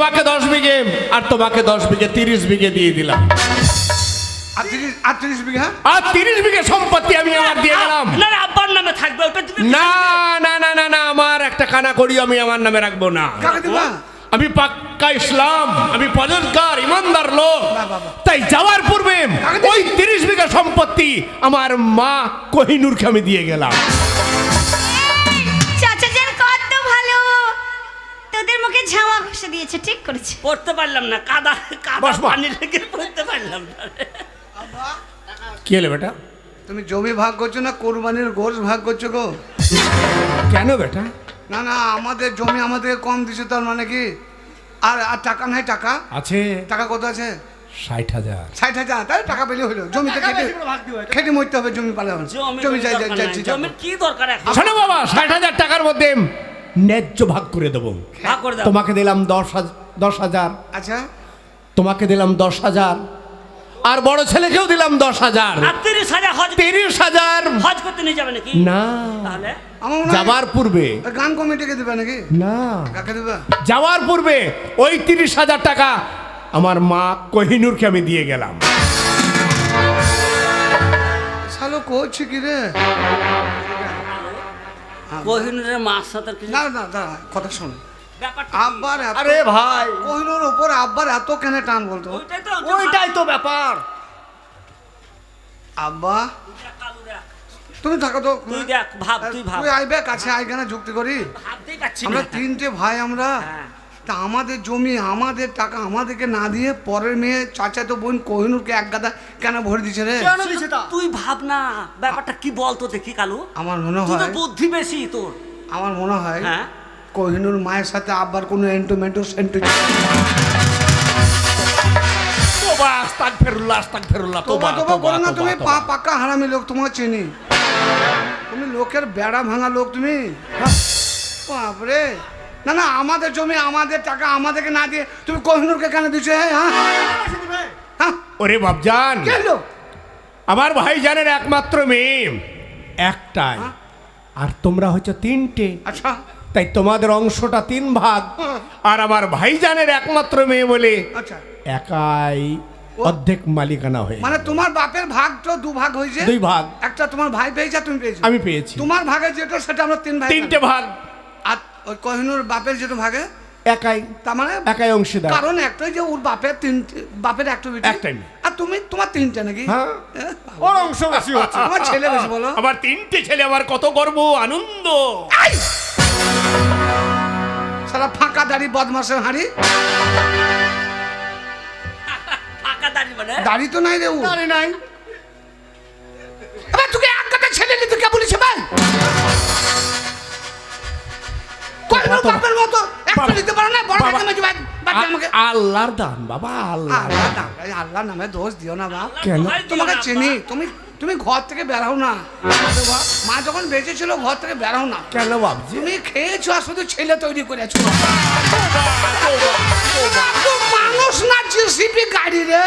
তোমাকে দশ বিঘে আর তোমাকে দশ বিঘে তিরিশ বিঘে দিয়ে দিলাম। আটত্রিশ আটত্রিশ বিঘা আর তিরিশ বিঘে সম্পত্তি আমি আমার দিয়ে গেলাম না না আব্বার নামে থাকবে ওটা তুমি না না না না না আমার একটা কানা করি আমি আমার নামে রাখব না। কাকে দিবা? আমি পাক্কা ইসলাম আমি পজনকার ইমানদার লোক। তাই যাওয়ার পূর্বে ওই তিরিশ বিঘা সম্পত্তি আমার মা কোহিনুরকে আমি দিয়ে গেলাম। দিয়েছে ঠিক করেছে। পড়তে পারলাম না কাদা কাদা। পানি লেগে পড়তে পারলাম না। কি হলো বেটা? তুমি জমি ভাগ করছ না কোরবানির গোশ ভাগ করছ গো? কেন বেটা? না না আমাদের জমি আমাদের কম দিছে তার মানে কি? আর আর টাকা নাই টাকা? আছে। টাকা কত আছে? ষাট হাজার। ষাট হাজার তাই টাকা পেলে হলো। জমিতে খেটে খেটে মরতে হবে জমি পালে। জমি যাই যাই জমির কি দরকার শোনো বাবা ষাট হাজার টাকার মধ্যে ন্যায্য ভাগ করে দেবো। করে দাও। তোমাকে দিলাম দশ হাজার দশ হাজার। আচ্ছা। তোমাকে দিলাম দশ হাজার। আর বড় ছেলেকেও দিলাম দশ হাজার। তিরিশ হাজার হজ তিরিশ হাজার। হজ করতে নিয়ে যাবে নাকি? না। তাহলে? যাবার পূর্বে। ওই গান কমিটিকে দিবে নাকি? না। কাকে দিবে? যাওয়ার পূর্বে ওই তিরিশ হাজার টাকা আমার মা কোহিনুরকে আমি দিয়ে গেলাম। শালো করছি কি রে? কোহিনুরের মার সাথে কিছু না না দাঁড়া কথা শোন। আব্বার এত আরে ভাই। কোহিনুর উপর আব্বার এত কেন টান বলতো? ওইটাই তো ব্যাপার। আব্বা তুমি থাকো তো। তুই দেখ ভাব তুই ভাব। তুই আইবে কাছে আইখানে যুক্তি করি। ভাবতেই আমরা তিনটে ভাই আমরা। হ্যাঁ। তা আমাদের জমি আমাদের টাকা আমাদেরকে না দিয়ে পরের মেয়ে চাচা তো বোন কোহিনুরকে এক গাদা কেন ভরে দিছে রে? তুই ভাব না। ব্যাপারটা কি বলতো দেখি কালু? আমার মনে হয় বুদ্ধি বেশি তোর। আমার মনে হয় হ্যাঁ। কোহিনুর মায়ের সাথে আব্বার কোনো এন্টোমেন্টো সেন্টো তোবা আস্তাক ফেরুল্লাহ তোবা তোবা করো না তুমি পা হারামি লোক তোমার চিনি। তুমি লোকের বেড়া ভাঙা লোক তুমি? হ্যাঁ? বাপরে। না না আমাদের জমি আমাদের টাকা আমাদেরকে না দিয়ে তুমি কোহিনুরকে কেন দিছো হ্যাঁ? হ্যাঁ? ওরে বাবজান কে হলো? আমার ভাইজানের একমাত্র মেয়ে। একটাই। আর তোমরা হচ্ছে তিনটে। আচ্ছা। তাই তোমাদের অংশটা তিন ভাগ। হ্যাঁ। আর আমার ভাইজানের একমাত্র মেয়ে বলে আচ্ছা। একাই অর্ধেক মালিকানা হয়ে মানে তোমার বাপের ভাগ তো দু ভাগ হয়েছে? দুই ভাগ। একটা তোমার ভাই পেয়েছে তুমি পেয়েছ। আমি পেয়েছি। তোমার ভাগে যেটা সেটা আমরা তিন ভাই তিনটে ভাগ। আর ওই কোহিনুর বাপের যেটা ভাগে? একাই। তার মানে একাই অংশীদার। কারণ একটাই যে ওর বাপের তিনটে বাপের একটা বেটি। একটাই আর তুমি তোমার তিনটে নাকি? হ্যাঁ। ওর অংশ বেশি হচ্ছে। আমার ছেলে বেশি বলো। আমার তিনটে ছেলে আমার কত গর্ব আনন্দ। সারা ফাঁকা দাড়ি বদমাসের হাঁড়ি? দাঁড়ি মানে? দাড়ি তো নাই রে ও। নাই। এবার তোকে এক ছেলে নিতে কে বলেছে ভাই। কোহিনুর বাবা, বাপের মতো একটা নিতে পারো না বড় কাছে মেজে ভাই? বাকি আল্লাহর দান বাবা আল্লাহ আল্লাহ না, নামে দোষ দিও না কেন? তোমাকে চিনি তুমি তুমি ঘর থেকে বেরাও না। মা যখন বেঁচে ছিল ঘর থেকে বেরাও না। কেন বাবজি তুমি খেয়েছো আর শুধু ছেলে তৈরি করেছ। মানুষ না জিসিপি গাড়ি রে।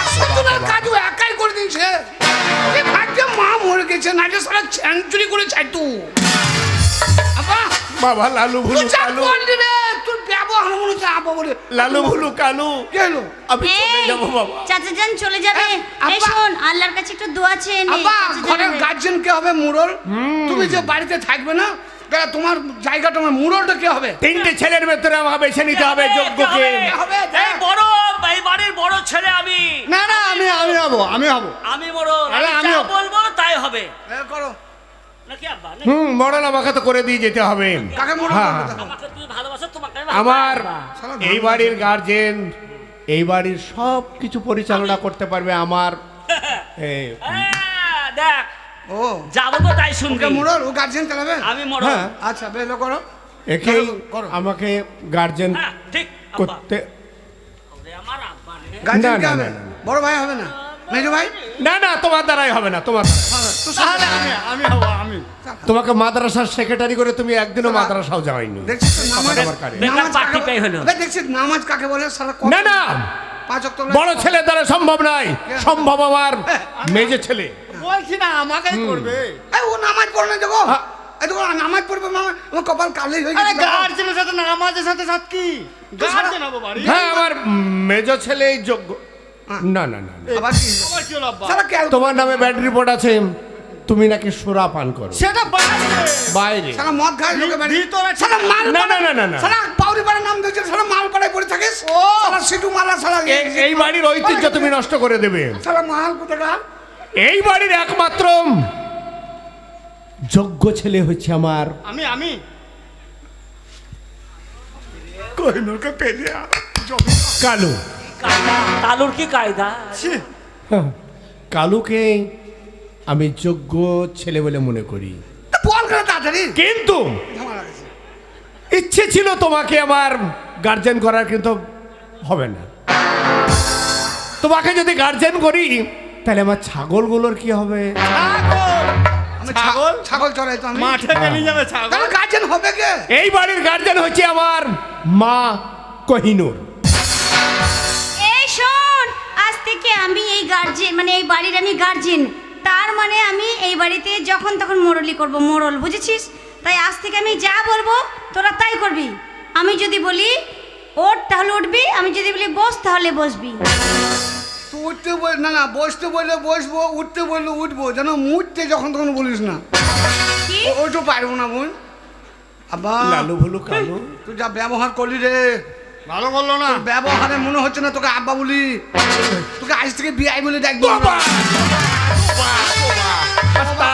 একশো জনের কাজও একাই করে দিয়েছে। ভাগ্যে মা মরে গেছে না যে সারা সেঞ্চুরি করে চাই তু। বাবা লালু ভুলু যা কালু করলি রে তোর ব্যবহার হচ্ছে আব্বা বলে। লালু ভুলু কালু। কে আমি চলে এই, বাবা। চাচা চলে যাবে। এই শোন আল্লাহর কাছে একটু দোয়া চেয়ে নে আব্বা ঘরের গার্জেন কে হবে মুরল তুমি যে বাড়িতে থাকবে না তাহলে তোমার জায়গাটা আমার মুরলটা কে হবে? তিনটে ছেলের ভেতরে আমাকে বেছে নিতে হবে যোগ্যকে হবে, এই বড় এই বাড়ির বড় ছেলে আমি। না না আমি আমি হব আমি হব। আমি বড় আমি বলব তাই হবে। করো। হুম মরণ আমাকে তো করে দিয়ে যেতে হবে। কাকে মুরল হ্যাঁ, ভালোবাসো। আমার। এই বাড়ির গার্জেন এই বাড়ির সব কিছু পরিচালনা করতে পারবে আমার দেখ ও। যাব তো তাই শুনবি ও গার্জেন চালাবে? আমি মরো হ্যাঁ। আচ্ছা করো। একেই। আমাকে গার্জেন হ্যাঁ ঠিক করতে। বড় ভাই হবে না? মেজো ভাই? না না তোমার দ্বারাই হবে না তোমার। হ্যাঁ, তো তাহলে আমি আমি হব আমি। তোমাকে মাদ্রাসার সেক্রেটারি করে তুমি একদিনও মাদ্রাসাও যাওয়াইনি দেখছিস তো নামাজ কাকে পেয়ে হলো। দেখছিস নামাজ কাকে বলে? সারা না না। বড় ছেলে দ্বারা সম্ভব নয়। সম্ভব আমার মেজে ছেলে। বলছি না আমাকেই করবে। ও নামাজ পড়ে না দেখো। হ্যাঁ। এই তো নামাজ পড়বে মামা আমার কপাল কালেই হয়ে গেছে। গার্জেনের সাথে নামাজের সাথে সাথ কি? গার্জেন হব বাড়ি। হ্যাঁ আমার মেজ ছেলে যোগ্য। না না না না। তোমার নামে ব্যাড রিপোর্ট আছে। তুমি নাকি সুরা পান করো। সেটা বাইরে। বাইরে। সারা মদ খায় লোকে বাড়ি। ভিতরে সারা মাল না না না না না। সারা পাউরি পাড়ার নাম দিয়েছে সারা মাল পাড়ায় পড়ে থাকিস? ও। সারা সিটু মালা সারা এই- এই বাড়ির ঐতিহ্য তুমি নষ্ট করে দেবে। সারা মাল কোথাকার? এই বাড়ির একমাত্র যোগ্য ছেলে হচ্ছে আমার। আমি আমি। কহিনুরকে পেলে কালু। কায়দা কালুর কি কায়দা? হ্যাঁ, কালুকে আমি যোগ্য ছেলে বলে মনে করি। বল করে তাড়াতাড়ি? কিন্তু ইচ্ছে ছিল তোমাকে আমার গার্জেন করার কিন্তু হবে না। তোমাকে যদি গার্জেন করি তাহলে আমার ছাগলগুলোর কি হবে? ছাগল? ছাগল? ছাগল চড়াই তো আমি। মাঠে নিয়ে যাবে ছাগল? গার্জেন হবে কে? এই বাড়ির গার্জেন হচ্ছে আমার মা কহিনুর। এই শোন আজ থেকে আমি এই গার্জেন মানে এই বাড়ির আমি গার্জেন তার মানে আমি এই বাড়িতে যখন তখন মোড়লি করব মোড়ল বুঝেছিস? তাই আজ থেকে আমি যা বলব তোরা তাই করবি। আমি যদি বলি ওঠ তাহলে উঠবি আমি যদি বলি বস তাহলে বসবি। তুই উঠতে বল না না বসতে বললে বসবো উঠতে বললে উঠবো যেন মুঠতে যখন তখন বলিস না। কি? ও- ওইটা পারব না বোন। আবার লালু ভুলু কালু। তুই যা ব্যবহার করলি রে। ভালো করল না। ব্যবহারে মনে হচ্ছে না তোকে আব্বা বলি। তোকে আজ থেকে বিআই বলে ডাকবো। বাবা!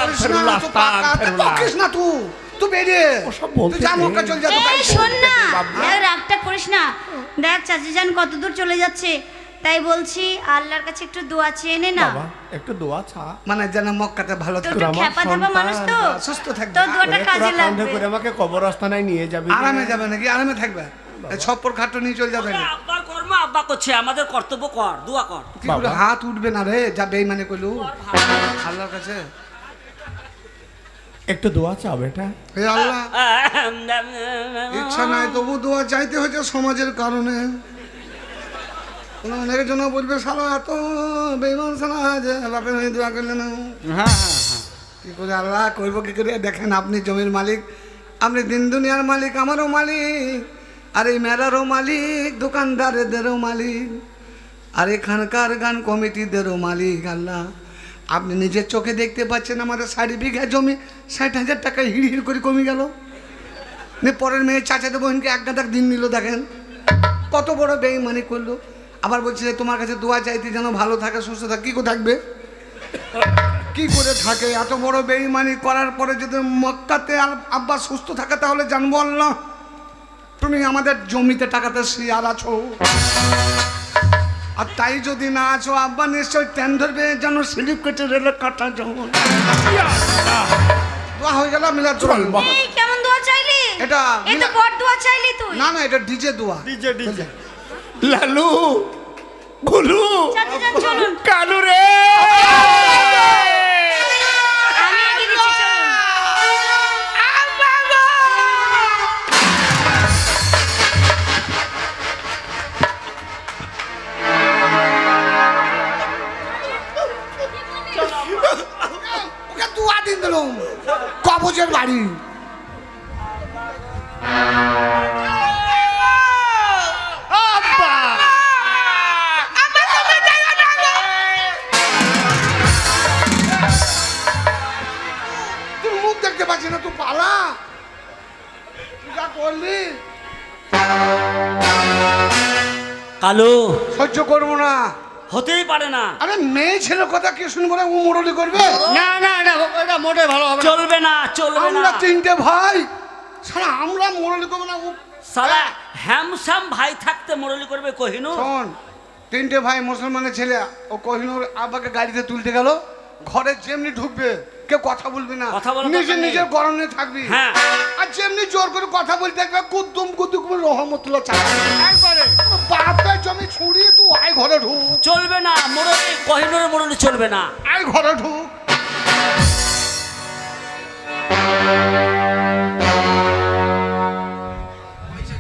তুই পাকা, তুই বকিস না তুই তুই বেরিয়ে তুই বলতে যা নেই। যা তোকে শোন না রাগটা করিস না দেখ চাচি যান কত দূর চলে যাচ্ছে তাই বলছি আল্লাহর কাছে একটু দোয়া চেয়ে নে না একটু দোয়া মানে যেন মক্কাতে ভালো তোর থাকে আমার খ্যাপা ধাপা মানুষ তো সুস্থ থাকবে তোর দোয়াটা ওরে কাজে লাগবে করে আমাকে কবরস্থানায় নিয়ে যাবে আরামে যাবে নাকি আরামে থাকবে এই ছপ্পর খাট্ট নিয়ে চলে যাবে আব্বা করছে আমাদের কর্তব্য কর দোয়া কর। কি করে বাবা। হাত উঠবে না রে? যা বেইমানি করলু। আল্লাহর কাছে। একটু দোয়া চা বেটা। হে আল্লাহ। ইচ্ছা নাই তবু দোয়া চাইতে হয়েছে সমাজের কারণে। অনেকের জন্য বলবে সালা এত বেইমান সালা যে বাপের হয়ে দোয়া করলে না। হ্যাঁ হ্যাঁ হ্যাঁ। কি করে আল্লাহ করব কি করে? দেখেন আপনি জমির মালিক আপনি দিন দুনিয়ার মালিক আমারও মালিক। আর এই মেলারও মালিক, দোকানদারেদেরও মালিক, আর এখানকার গান কমিটিদেরও মালিক, আল্লাহ। আপনি নিজের চোখে দেখতে পাচ্ছেন আমাদের ষাট বিঘা জমি, ষাট হাজার টাকা হিড় হিড় করে কমে গেল। পরের মেয়ে চাচাতে বোনকে এক গাদার দিন নিল, দেখেন। কত বড় বেইমানি করল। আবার বলছে তোমার কাছে দোয়া চাইতে যেন ভালো থাকে, সুস্থ থাকে, কী করে থাকবে? কি করে থাকে? এত বড় বেইমানি করার পরে যদি মক্কাতে আব্বা সুস্থ থাকে, তাহলে জানব আল্লাহ। তুমি আমাদের জমিতে টাকাতে শিয়ার আছো। আর তাই যদি না আছো আব্বা নিশ্চয় ট্যান ধরবে যেন স্লিপ কেটে রেলে কাটা যেমন দোয়া হয়ে গেল মিলাদ চল। কেমন দোয়া চাইলি? এটা এই তো বড় দোয়া চাইলি তুই। না না এটা ডিজে দোয়া। DJ DJ. লালু চলুন। কালু রে! কবজের বাড়ি। পাচ্ছি না তুই পালা। তুই করলি। কালু সহ্য করব না। হতেই পারে না। আরে মেয়ে ছেলের কথা কি শুনব না ও মোড়লি করবে? না না এটা মোটে ভালো হবে চলবে না চলবে না। আমরা তিনটে ভাই। সারা আমরা মোড়লি করব না ও সালা হ্যামসাম ভাই থাকতে মোড়লি করবে কহিনু। শোন তিনটে ভাই মুসলমানের ছেলে ও কহিনুর আব্বাকে গাড়িতে তুলতে গেল ঘরে যেমনি ঢুকবে কেউ কথা বলবি না। কথা নিজে নিজের গরমে থাকবি। হ্যাঁ। আর যেমনি জোর করে কথা বলতে থাকবে কুদ্দুম কুদ্দুম রহমতুল্লাহ চালাবে। একবারে। বাপের জমি ছুড়িয়ে তুই আয় ঘরে ঢুক। চলবে না মোড়লি কহিনুর মোড়লি চলবে না। আয় ঘরে ঢুক।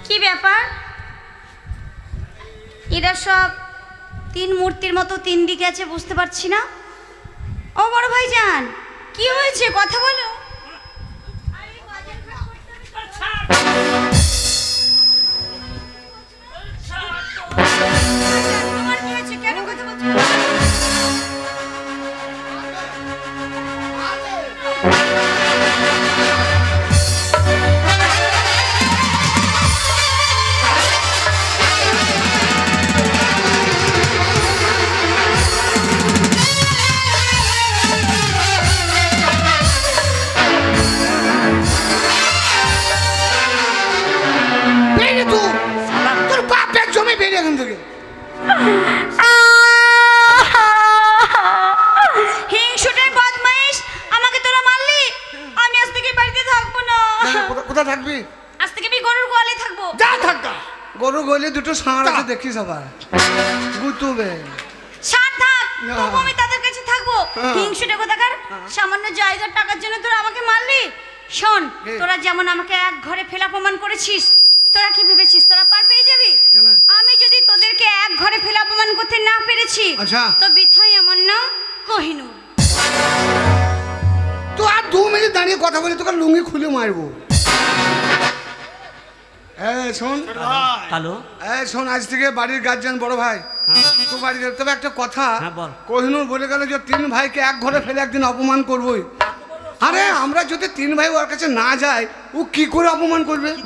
কি ব্যাপার? এরা সব তিন মূর্তির মতো তিন দিকে আছে, বুঝতে পারছি না। ও বড় ভাইজান, কি হয়েছে? কথা বলো। ষাঁড় আছে দেখিস আবার গুতুবে। সার থাক তবু আমি তাদের কাছে থাকব। হ্যাঁ। হিংসুটে কোথাকার? সামান্য জায়গার টাকার জন্য তোরা আমাকে মারলি? শোন তোরা যেমন আমাকে এক ঘরে ফেলা প্রমাণ করেছিস তোরা কি ভেবেছিস তোরা পার পেয়ে যাবি? আমি যদি তোদেরকে এক ঘরে ফেলা প্রমাণ করতে না পেরেছি আচ্ছা। তো বিথাই আমার নাম কহিনুর। তো আর দু মিনিট দাঁড়িয়ে কথা বলি তোকে লুঙ্গি খুলে মারবো। এই শোন। কালো? এই শোন আজ থেকে বাড়ির গার্জিয়ান বড় ভাই। তো বাড়িতে তবে একটা কথা। হ্যাঁ, বল। কোহিনুর বলে গেল যে তিন ভাইকে এক ঘরে ফেলে একদিন অপমান করবই। আরে আমরা যদি তিন ভাই ওর কাছে না যাই ও কি করে অপমান করবে?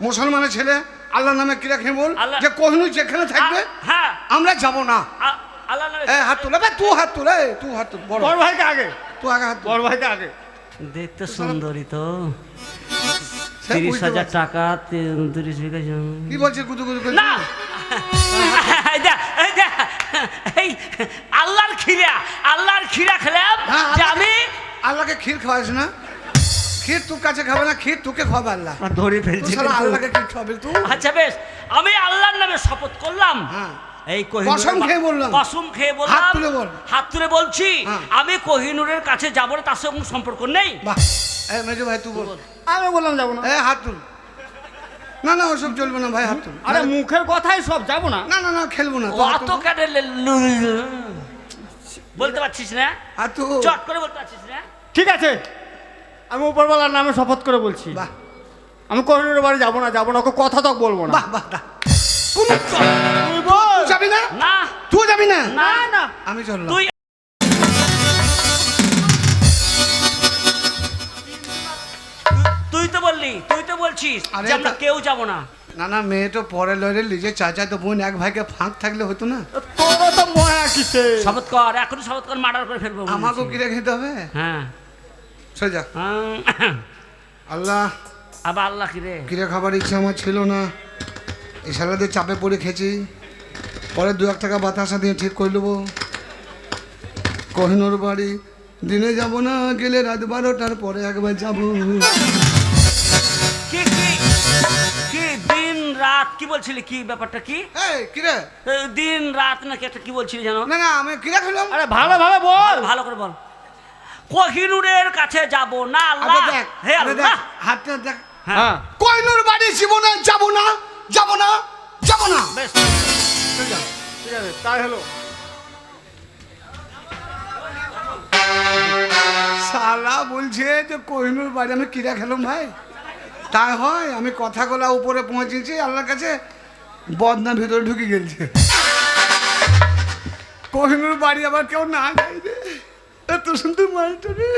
মুসলমানের ছেলে আল্লাহ নামে কি রাখে বল যে কোহিনুর যেখানে থাকবে হ্যাঁ। আমরা যাব না। নবী- হাত তুলে তুই হাত তুলে তুই হাত তুল বড়। বড় ভাইকে আগে। তুই আগে হাত তুল। বড় ভাইকে আগে। দেখতে সুন্দরী তো। তিরিশ হাজার টাকা তি- তিরিশ বিঘা জমি। কি গুদু গুদু করে না! এই আল্লাহর খিরা আল্লাহর খিরা খেলাম যে আমি আল্লাহকে ক্ষীর খাওয়াস না। ক্ষীর তোর কাছে খাবে না ক্ষীর তোকে খাবে আল্লাহ। ধরে ফেলছি আল্লাহকে ক্ষীর খাবে তুই। আচ্ছা বেশ আমি আল্লাহর নামে শপথ করলাম। হ্যাঁ। এই কসম খেয়ে বললাম। কসম খেয়ে বললাম। হাত তুলে বল। হাত তুলে বলছি হ্যাঁ। আমি কোহিনুরের কাছে যাব তার সঙ্গে সম্পর্ক নেই? বাহ। এ ভাই তুই বল। আমি বললাম যাব না। এ হাত তুল। না না ওসব চলবে না ভাই হাত তুল। আরে মুখের কথাই সব যাব না। না না না খেলব না হাত অত কেটে বলতে পারছিস না? হাত তুল। চট করে বলতে পারছিস না? ঠিক আছে। আমি উপরওয়ালার নামে শপথ করে বলছি। বাহ। আমি কোহিনুরের বাড়ি যাব না যাব না ওকে কথা তো বলব না। বাহ বাহ বাহ। কোনো তুই বল যাবি না? না। তুই যাবি না? না না। আমি চললাম। তুই বলছিস? যে আমরা কেউ যাব না। না না মেয়ে তো পরে লড়ে লিজে চাচা তো বোন এক ভাইকে ফাঁক থাকলে হতো না। তোরও তো ময়া কিসে? শপথ কর এখনই শপথ কর মার্ডার করে ফেলব বলেছি। আমাকেও কিরে খেতে হবে? হ্যাঁ। সোজা আল্লাহ। আবার আল্লাহ কি রে কিরে খাবার ইচ্ছা আমার ছিল না। এই সালাদের চাপে পড়ে খেয়েছি। পরে দু এক টাকা বাতাসা দিয়ে ঠিক করে নেব। কহিনুর বাড়ি দিনে যাব না গেলে রাত বারোটার পরে একবার যাব। রাত কি বলছিলি? কি ব্যাপারটা কি? এই কিরে দিন রাত নাকি একটা কি বলছিলি জানো না না আমি কিরে খেলাম আরে ভালো ভাবে বল। ভালো করে বল। কোহিনুরের কাছে যাব না আল্লাহ। দেখ হে আল্লাহ। হাতটা দেখ। হ্যাঁ। কহিনুর বাড়ি জীবনে যাব না যাব না যাব না। বেশ। ঠিক আছে তাই হলো। শালা বলছে যে কোহিনুর বাড়ি আমি কিরা খেলাম ভাই? তাই হয়, আমি কথা কলা উপরে পৌঁছেছি, আল্লাহর কাছে বদনা ভেতরে ঢুকে গেছে। কোহিনুর বাড়ি আবার কেউ না যায় রে। এত সুন্দর মালটা রে।